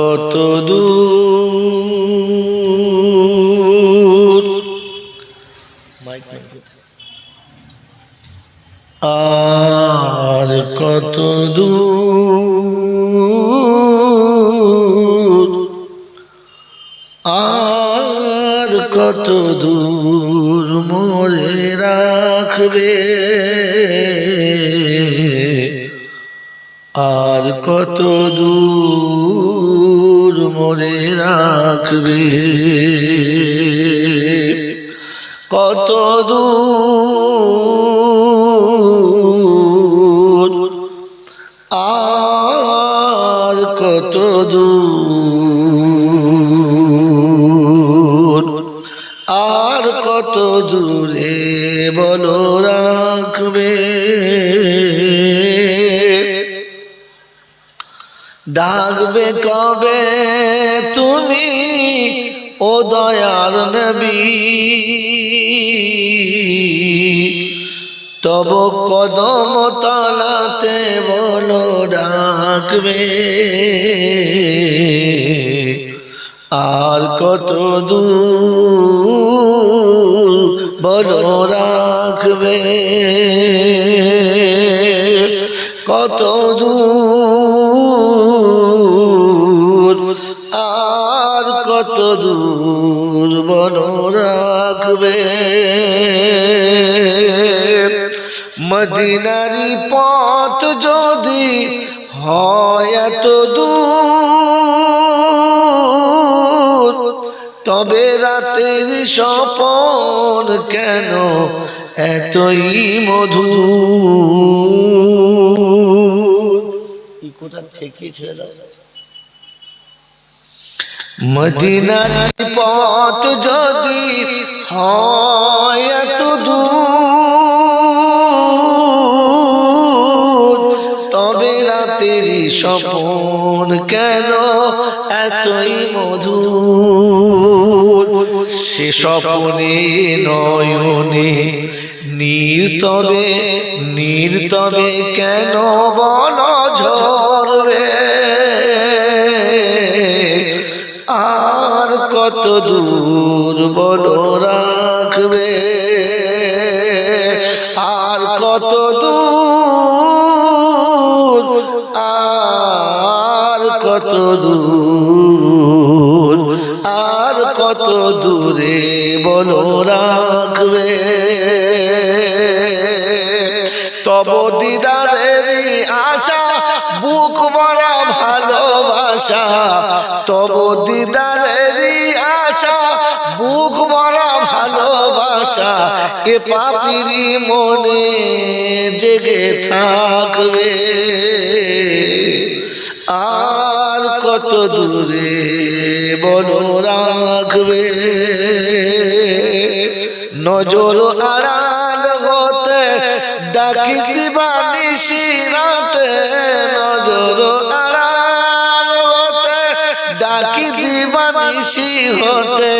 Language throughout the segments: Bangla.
কত দূর আর কত দূর আর কত দূর মোরে রাখবে? আর কত দূর মরে রাখবে? কত দূর কবে তুমি, ও দয়ার নবী। তব কদম তলাতে বলো, ডাকবে। আর কত দূর বলো, রাখবে। কত দূর মদিনারি পথ যদি হয় এত দূর তবে রাতের স্বপন কেন এতই মধু কোথা থেকে ছেড়ে মদিনার পথ যদি হয় এত দূর স্বপন কেন এতই মধুর? সে স্বপনে নয়নে নীর তবে নীর তবে কেন বল ঝরবে দূর আর কত দূরে বলো রাখবে? তব দিদারেরই আশা, বুক বড়া ভালোবাসা। তব দিদারেরই আশা, বুক বড়া ভালোবাসা। এ পাপিরি মনে জেগে থাকবে। আর কত দূরে বলো রাখবে। নজর আড়াল হতে ডাকি দিবানি রাতে নজর আড়াল হতে ডাকি দিবানি হতে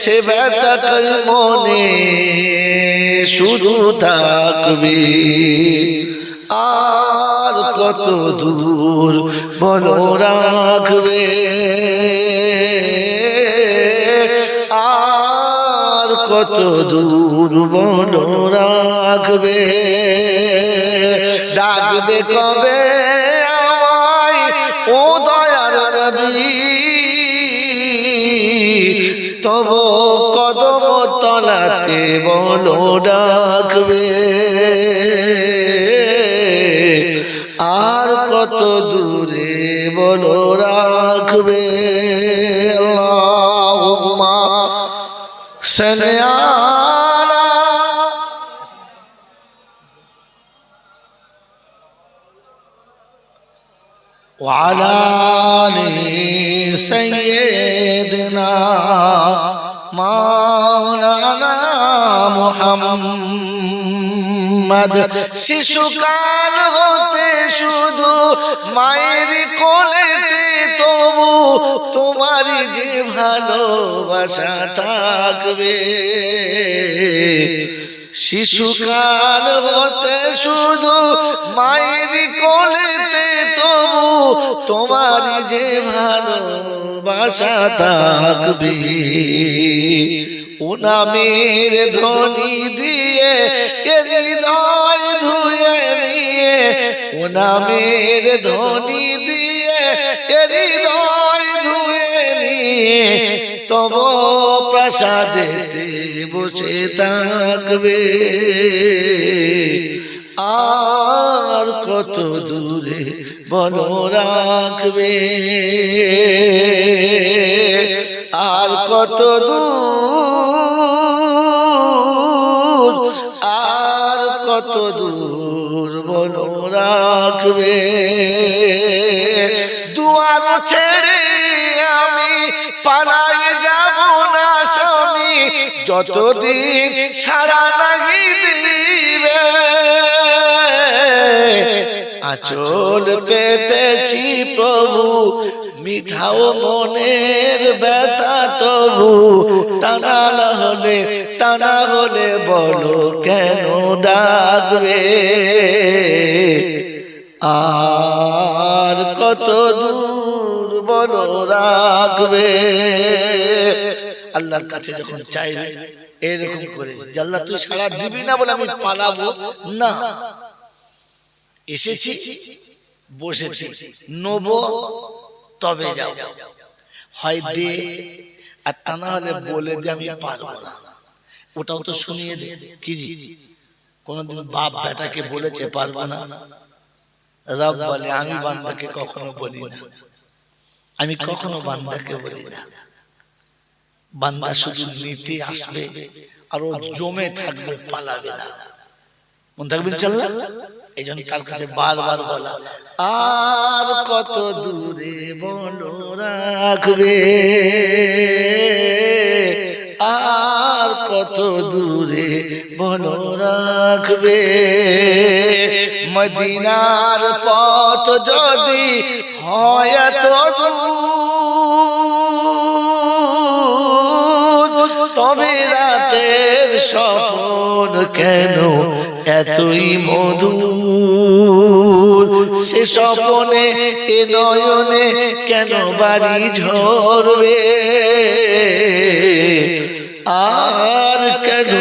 সে ব্যথা মনে শুধু থাকবে। আর কত দূর বলো রাখবে আর কত দূর বলো রাখবে ডাকবে কবে আমায়, ও দয়ার নবী? তব কদম তলাতে বলো ডাকবে দূরে বলো রাখবে আল্লাহুম্মা সাল্লি আলা وعلى آل سيدنا مولانا মোহাম্মদ শিশুকাল হতে শুধু মায়ের কোলেতে তবু তোমারই যে ভালোবাসা থাকবে। শিশুকাল হতে শুধু মায়ের কোলেতে তবু তোমার যে ভালোবাসা থাকবে। ও নামের ধ্বনি দিয়ে হৃদয় ধুয়ে নিয়ে নামের ধ্বনি দিয়ে হৃদয় ধুয়ে নিয়ে তব প্রসাদেতে বসে থাকবে। আর কত দূরে বন রাখবে। দুয়ার ছেড়ে আমি পালাই যাব না স্বামী। যতদিন সারা নাগি দিবে, আচল পেতেছি প্রভু, মিঠাও মনের ব্যথা তবু। টানা হলে টানা হলে বলো কেন ডাকবে? আর কত দূর বলো রাখবে? আল্লাহর কাছে যখন চাইবে, এরকম করে জাল্লা তুই সারা দিবি না বলে আমি পালাবো? না। এসেছি, বসেছি, নব, তবে যাও। হয় দে, আর তা না হলে বলে দে, আমি পারব না। ওটাও তো শুনিয়ে দে। কি কোনদিন বাপ বেটাকে বলেছে, পারব না। রব বলে আমি বান্দাকে কখনো বলি না। আমি কখনো বান্দাকে বলি না। বান্দা শুধু নিতে আসবে আর ও জমে থাকবে পালাবে না। মন থাকবেন চাল্লা এই জন্য তার কাছে বারবার বলা আর কত দূরে বলো রাখবে? কত দূরে বলো রাখবে। মদিনার পথ যদি হয় দূর, তবে রাতের স্বপ্ন কেন এতই মধুর? সে স্বপনে, এ নয়নে কেন বাড়ি ঝরবে? আর কেন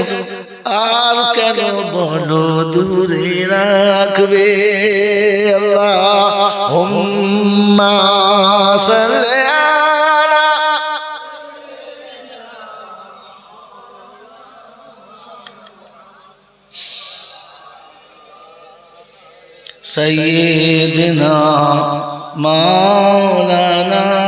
আর কেন বন দূরে রাখবে আল্লাহ হুম্মা সাল্লি আলা سيدنا مولانا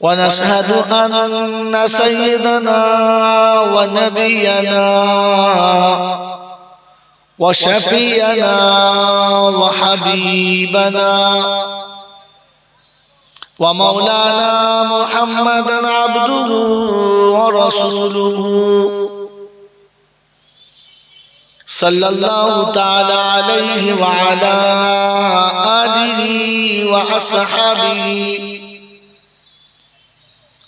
ونشهد أن سيدنا ونبينا وشفينا وحبيبنا ومولانا محمدا عبده ورسوله صلى الله تعالى عليه وعلى آله وأصحابه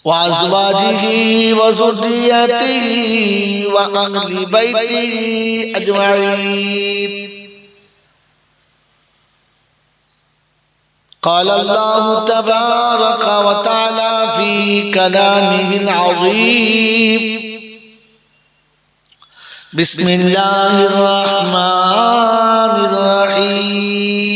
وأزواجه وذريته وأهل بيته أجمعين. قال الله تبارك وتعالى في كلامه العظيم. بسم الله الرحمن الرحيم.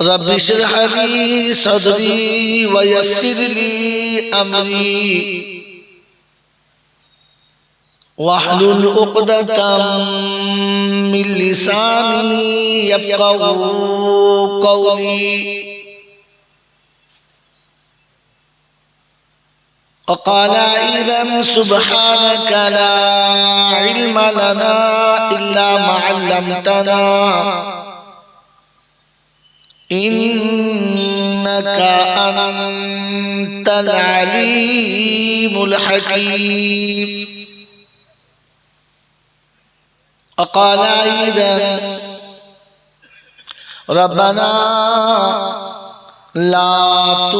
رب اشرح لي صدري ويسر لي أمري واحلل عقدة من لساني يفقه قولي وقال إذا سبحانك لا علم لنا إلا ما علمتنا. إنك أنت العليم الحكيم. وقال أيضا ربنا لا